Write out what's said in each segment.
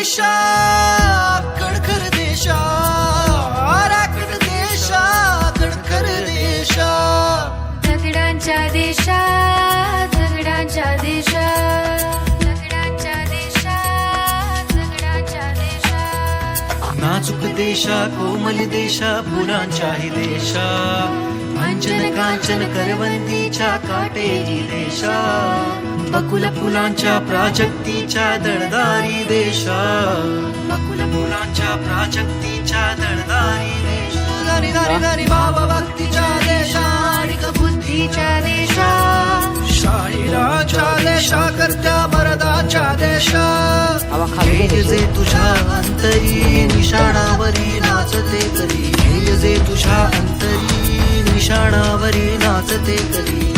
देशा कणखर देशा राकट देशा कणखर देशा. दगडांच्या देशा दगडांच्या देशा दगडांच्या देशा दगडांच्या देशा. नाजूक देशा कोमल देशा फुलांच्याही देशा. अंजन कांचन करवंतीच्या काटेरी देशा. बकुल फुलांच्या प्राजक्तीच्या दळदारी देशा बकुल फुलांच्या प्राजक्तीच्या दळदारी देशा भक्तीच्या देशा बुद्धीच्या देशा शाळीराच्या देशा करत्या मरदाच्या देशा जे तुझ्या अंतरी निशाणावरी नाचते करी. हे जे तुझ्या अंतरी निशाणावरी नाचते करी.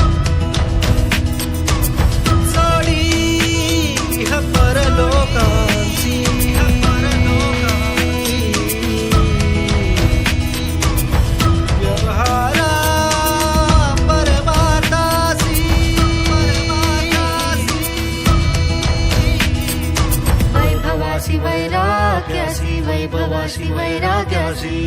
वैराग्यासी वैभवासी वैराग्यासी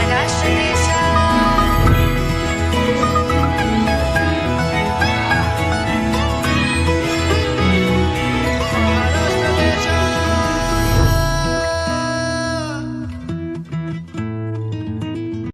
like I.